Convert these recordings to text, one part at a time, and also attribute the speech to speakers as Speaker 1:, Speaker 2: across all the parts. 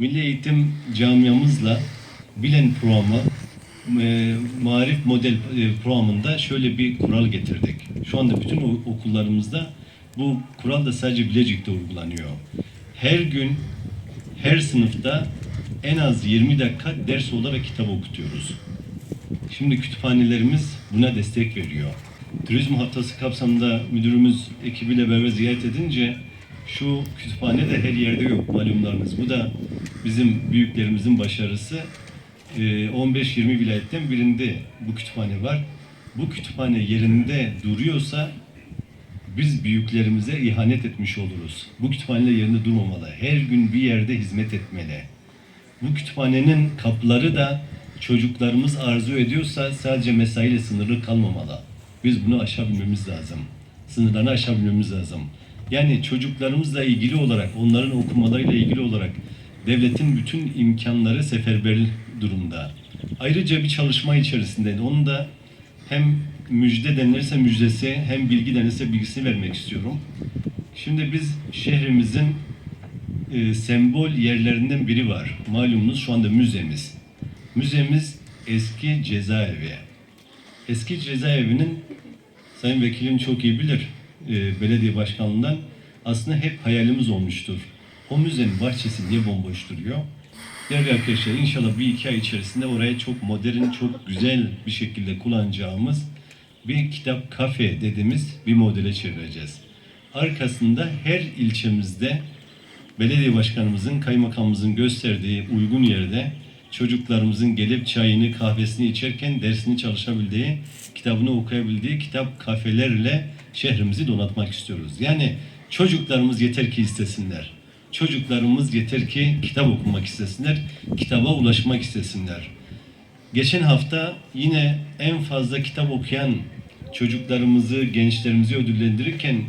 Speaker 1: Milli Eğitim camiamızla Bilen programı e, Marif Model e, programında şöyle bir kural getirdik. Şu anda bütün okullarımızda bu kural da sadece Bilecik'te uygulanıyor. Her gün her sınıfta en az 20 dakika ders olarak kitap okutuyoruz. Şimdi kütüphanelerimiz buna destek veriyor. Turizm haftası kapsamında müdürümüz ekibiyle beraber ziyaret edince şu kütüphane de her yerde yok malumlarınız. Bu da bizim büyüklerimizin başarısı. Ee, 15-20 vilayetten birinde bu kütüphane var. Bu kütüphane yerinde duruyorsa biz büyüklerimize ihanet etmiş oluruz. Bu kütüphaneler yerinde durmamalı. Her gün bir yerde hizmet etmeli. Bu kütüphanenin kapıları da çocuklarımız arzu ediyorsa sadece mesaiyle sınırlı kalmamalı. Biz bunu aşabilmemiz lazım. Sınırlarını aşabilmemiz lazım. Yani çocuklarımızla ilgili olarak, onların okumalarıyla ilgili olarak devletin bütün imkanları seferber durumda. Ayrıca bir çalışma içerisinde onu da hem müjde denirse müjdesi hem bilgi denirse bilgisini vermek istiyorum. Şimdi biz şehrimizin e, sembol yerlerinden biri var. Malumunuz şu anda müzemiz. Müzemiz eski cezaevi. Eski cezaevinin Sayın Vekilim çok iyi bilir e, belediye başkanlığından aslında hep hayalimiz olmuştur. O müzenin bahçesi niye bomboş duruyor? Değerli arkadaşlar inşallah bir iki ay içerisinde oraya çok modern, çok güzel bir şekilde kullanacağımız bir kitap kafe dediğimiz bir modele çevireceğiz. Arkasında her ilçemizde belediye başkanımızın, kaymakamımızın gösterdiği uygun yerde çocuklarımızın gelip çayını, kahvesini içerken dersini çalışabildiği, kitabını okuyabildiği kitap kafelerle şehrimizi donatmak istiyoruz. Yani çocuklarımız yeter ki istesinler. Çocuklarımız yeter ki kitap okumak istesinler, kitaba ulaşmak istesinler. Geçen hafta yine en fazla kitap okuyan çocuklarımızı, gençlerimizi ödüllendirirken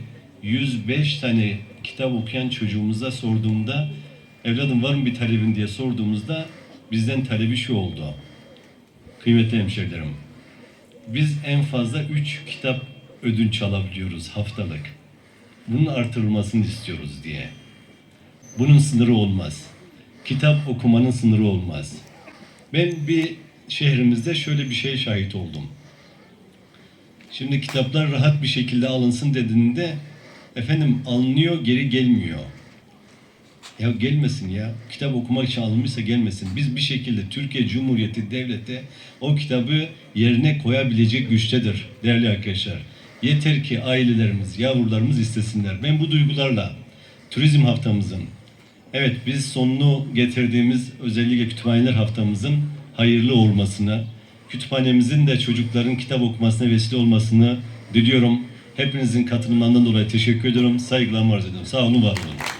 Speaker 1: 105 tane kitap okuyan çocuğumuza sorduğumda evladım var mı bir talebin diye sorduğumuzda bizden talebi şu oldu. Kıymetli hemşerilerim, biz en fazla 3 kitap ödünç alabiliyoruz haftalık. Bunun artırılmasını istiyoruz diye. Bunun sınırı olmaz. Kitap okumanın sınırı olmaz. Ben bir şehrimizde şöyle bir şeye şahit oldum. Şimdi kitaplar rahat bir şekilde alınsın dediğinde efendim alınıyor geri gelmiyor. Ya gelmesin ya. Kitap okumak için alınmışsa gelmesin. Biz bir şekilde Türkiye Cumhuriyeti Devleti o kitabı yerine koyabilecek güçtedir değerli arkadaşlar. Yeter ki ailelerimiz, yavrularımız istesinler. Ben bu duygularla turizm haftamızın Evet biz sonunu getirdiğimiz özellikle kütüphaneler haftamızın hayırlı olmasını, kütüphanemizin de çocukların kitap okumasına vesile olmasını diliyorum. Hepinizin katılımlarından dolayı teşekkür ediyorum. Saygılarımı arz ediyorum. Sağ olun, var olun.